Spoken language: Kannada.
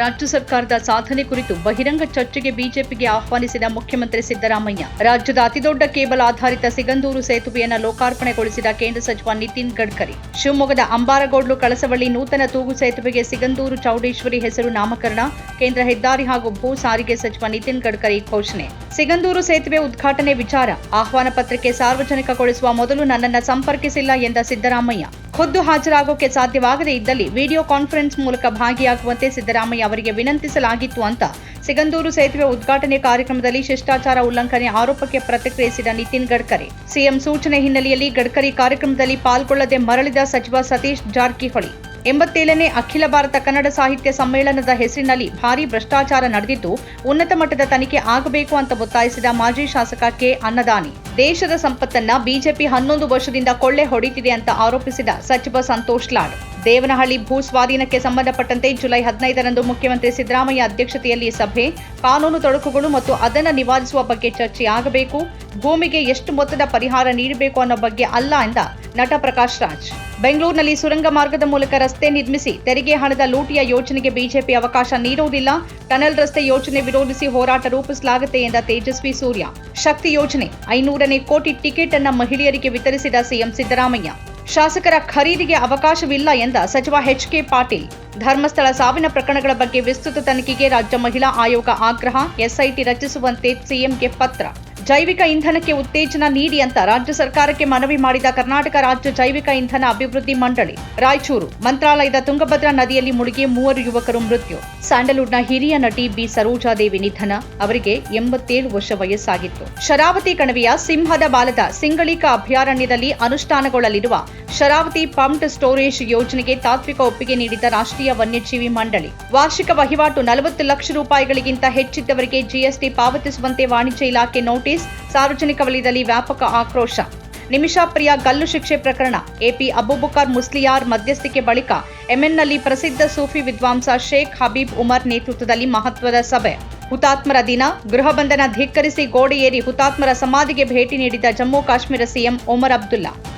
ರಾಜ್ಯ ಸರ್ಕಾರದ ಸಾಧನೆ ಕುರಿತು ಬಹಿರಂಗ ಚರ್ಚೆಗೆ ಬಿಜೆಪಿಗೆ ಆಹ್ವಾನಿಸಿದ ಮುಖ್ಯಮಂತ್ರಿ ಸಿದ್ದರಾಮಯ್ಯ, ರಾಜ್ಯದ ಅತಿದೊಡ್ಡ ಕೇಬಲ್ ಆಧಾರಿತ ಸಿಗಂದೂರು ಸೇತುವೆಯನ್ನು ಲೋಕಾರ್ಪಣೆಗೊಳಿಸಿದ ಕೇಂದ್ರ ಸಚಿವ ನಿತಿನ್ ಗಡ್ಕರಿ. ಶಿವಮೊಗ್ಗದ ಅಂಬಾರಗೋಡ್ಲು ಕಳಸವಳ್ಳಿ ನೂತನ ತೂಗು ಸೇತುವೆಗೆ ಸಿಗಂದೂರು ಚೌಡೇಶ್ವರಿ ಹೆಸರು ನಾಮಕರಣ, ಕೇಂದ್ರ ಹೆದ್ದಾರಿ ಹಾಗೂ ಭೂ ಸಾರಿಗೆ ಸಚಿವ ನಿತಿನ್ ಗಡ್ಕರಿ ಘೋಷಣೆ. ಸಿಗಂದೂರು ಸೇತುವೆ ಉದ್ಘಾಟನೆ ವಿಚಾರ, ಆಹ್ವಾನ ಪತ್ರಿಕೆ ಸಾರ್ವಜನಿಕಗೊಳಿಸುವ ಮೊದಲು ನನ್ನನ್ನ ಸಂಪರ್ಕಿಸಿಲ್ಲ ಎಂದ ಸಿದ್ದರಾಮಯ್ಯ. ಖುದ್ದು ಹಾಜರಾಗೋಕೆ ಸಾಧ್ಯವಾಗದೇ ಇದ್ದಲ್ಲಿ ವಿಡಿಯೋ ಕಾನ್ಫರೆನ್ಸ್ ಮೂಲಕ ಭಾಗಿಯಾಗುವಂತೆ ಸಿದ್ದರಾಮಯ್ಯ ಅವರಿಗೆ ವಿನಂತಿಸಲಾಗಿತ್ತು ಅಂತ. ಸಿಗಂದೂರು ಸೇತುವೆ ಉದ್ಘಾಟನೆ ಕಾರ್ಯಕ್ರಮದಲ್ಲಿ ಶಿಷ್ಟಾಚಾರ ಉಲ್ಲಂಘನೆ ಆರೋಪಕ್ಕೆ ಪ್ರತಿಕ್ರಿಯಿಸಿದ ನಿತಿನ್ ಗಡ್ಕರಿ. ಸಿಎಂ ಸೂಚನೆ ಹಿನ್ನೆಲೆಯಲ್ಲಿ ಗಡ್ಕರಿ ಕಾರ್ಯಕ್ರಮದಲ್ಲಿ ಪಾಲ್ಗೊಳ್ಳದೆ ಮರಳಿದ ಸಚಿವ ಸತೀಶ್ ಜಾರಕಿಹೊಳಿ. ಎಂಬತ್ತೇಳನೇ ಅಖಿಲ ಭಾರತ ಕನ್ನಡ ಸಾಹಿತ್ಯ ಸಮ್ಮೇಳನದ ಹೆಸರಿನಲ್ಲಿ ಭಾರೀ ಭ್ರಷ್ಟಾಚಾರ ನಡೆದಿದ್ದು, ಉನ್ನತ ಮಟ್ಟದ ತನಿಖೆ ಆಗಬೇಕು ಅಂತ ಒತ್ತಾಯಿಸಿದ ಮಾಜಿ ಶಾಸಕ ಕೆ. ಅನ್ನದಾನಿ. ದೇಶದ ಸಂಪತ್ತನ್ನ ಬಿಜೆಪಿ ಹನ್ನೊಂದು ವರ್ಷದಿಂದ ಕೊಳ್ಳೆ ಹೊಡೆಯುತ್ತಿದೆ ಅಂತ ಆರೋಪಿಸಿದ ಸಚಿವ ಸಂತೋಷ್ ಲಾಡ್. ದೇವನಹಳ್ಳಿ ಭೂ ಸ್ವಾಧೀನಕ್ಕೆ ಸಂಬಂಧಪಟ್ಟಂತೆ ಜುಲೈ ಹದಿನೈದರಂದು ಮುಖ್ಯಮಂತ್ರಿ ಸಿದ್ದರಾಮಯ್ಯ ಅಧ್ಯಕ್ಷತೆಯಲ್ಲಿ ಸಭೆ, ಕಾನೂನು ತೊಡಕುಗಳು ಮತ್ತು ಅದನ್ನು ನಿವಾರಿಸುವ ಬಗ್ಗೆ ಚರ್ಚೆಯಾಗಬೇಕು ಭೂಮಿಗೆ ಎಷ್ಟು ಮೊತ್ತದ ಪರಿಹಾರ ನೀಡಬೇಕು ಅನ್ನೋ ಬಗ್ಗೆ ಅಲ್ಲ ಎಂದ ನಟ ಪ್ರಕಾಶ್ ರಾಜ್. ಬೆಂಗಳೂರಿನಲ್ಲಿ ಸುರಂಗ ಮಾರ್ಗದ ಮೂಲಕ ರಸ್ತೆ ನಿರ್ಮಿಸಿ ತೆರಿಗೆ ಹಣದ ಲೂಟಿಯ ಯೋಜನೆಗೆ ಬಿಜೆಪಿ ಅವಕಾಶ ನೀಡುವುದಿಲ್ಲ, ಟನಲ್ ರಸ್ತೆ ಯೋಜನೆ ವಿರೋಧಿಸಿ ಹೋರಾಟ ರೂಪಿಸಲಾಗುತ್ತೆ ಎಂದ ತೇಜಸ್ವಿ ಸೂರ್ಯ. ಶಕ್ತಿ ಯೋಜನೆ ಐನೂರನೇ ಕೋಟಿ ಟಿಕೆಟ್ ಅನ್ನ ಮಹಿಳೆಯರಿಗೆ ವಿತರಿಸಿದ ಸಿಎಂ ಸಿದ್ದರಾಮಯ್ಯ. ಶಾಸಕರ ಖರೀದಿಗೆ ಅವಕಾಶವಿಲ್ಲ ಎಂದ ಸಚಿವ ಎಚ್ ಕೆ ಪಾಟೀಲ್. ಧರ್ಮಸ್ಥಳ ಸಾವಿನ ಪ್ರಕರಣಗಳ ಬಗ್ಗೆ ವಿಸ್ತೃತ ತನಿಖೆಗೆ ರಾಜ್ಯ ಮಹಿಳಾ ಆಯೋಗ ಆಗ್ರಹ, ಎಸ್ಐಟಿ ರಚಿಸುವಂತೆ ಸಿಎಂಗೆ ಪತ್ರ. ಜೈವಿಕ ಇಂಧನಕ್ಕೆ ಉತ್ತೇಜನ ನೀಡಿ ಅಂತ ರಾಜ್ಯ ಸರ್ಕಾರಕ್ಕೆ ಮನವಿ ಮಾಡಿದ ಕರ್ನಾಟಕ ರಾಜ್ಯ ಜೈವಿಕ ಇಂಧನ ಅಭಿವೃದ್ಧಿ ಮಂಡಳಿ, ರಾಯಚೂರು. ಮಂತ್ರಾಲಯದ ತುಂಗಭದ್ರಾ ನದಿಯಲ್ಲಿ ಮುಳುಗಿ ಮೂವರು ಯುವಕರು ಮೃತ್ಯು. ಸ್ಯಾಂಡಲ್ವುಡ್ನ ಹಿರಿಯ ನಟಿ ಬಿ ಸರೋಜಾದೇವಿ ನಿಧನ, ಅವರಿಗೆ ಎಂಬತ್ತೇಳು ವರ್ಷ ವಯಸ್ಸಾಗಿತ್ತು. ಶರಾವತಿ ಕಣವಿಯ ಸಿಂಹದ ಬಾಲದ ಸಿಂಗಳಿಕ ಅಭಯಾರಣ್ಯದಲ್ಲಿ ಅನುಷ್ಠಾನಗೊಳ್ಳಲಿರುವ ಶರಾವತಿ ಪಂಪ್ಡ್ ಸ್ಟೋರೇಜ್ ಯೋಜನೆಗೆ ತಾತ್ವಿಕ ಒಪ್ಪಿಗೆ ನೀಡಿದ ರಾಷ್ಟ್ರೀಯ ವನ್ಯಜೀವಿ ಮಂಡಳಿ. ವಾರ್ಷಿಕ ವಹಿವಾಟು ನಲವತ್ತು ಲಕ್ಷ ರೂಪಾಯಿಗಳಿಗಿಂತ ಹೆಚ್ಚಿದ್ದವರಿಗೆ ಜಿಎಸ್ಟಿ ಪಾವತಿಸುವಂತೆ ವಾಣಿಜ್ಯ ಇಲಾಖೆ ನೋಟಿಸ್ ಸಾರ್ವಜನಿಕ ವಲಯದಲ್ಲಿ ವ್ಯಾಪಕ ಆಕ್ರೋಶ. ನಿಮಿಷಾಪ್ರಿಯ ಗಲ್ಲು ಶಿಕ್ಷೆ ಪ್ರಕರಣ. ಎಪಿ ಅಬೂಬಕರ್ ಮುಸ್ಲಿಯಾರ್ ಮಧ್ಯಸ್ಥಿಕೆ ಬಳಿಕ ಎಂಎನ್ನಲ್ಲಿ ಪ್ರಸಿದ್ಧ ಸೂಫಿ ವಿದ್ವಾಂಸ ಶೇಖ್ ಹಬೀಬ್ ಉಮರ್ ನೇತೃತ್ವದಲ್ಲಿ ಮಹತ್ವದ ಸಭೆ. ಹುತಾತ್ಮರ ದಿನ. ಗೃಹ ಬಂಧನ ಧಿಕ್ಕರಿಸಿ ಗೋಡೆ ಹುತಾತ್ಮರ ಸಮಾಧಿಗೆ ಭೇಟಿ ನೀಡಿದ ಜಮ್ಮು ಕಾಶ್ಮೀರ ಸಿಎಂ ಒಮರ್ ಅಬ್ದುಲ್ಲಾ.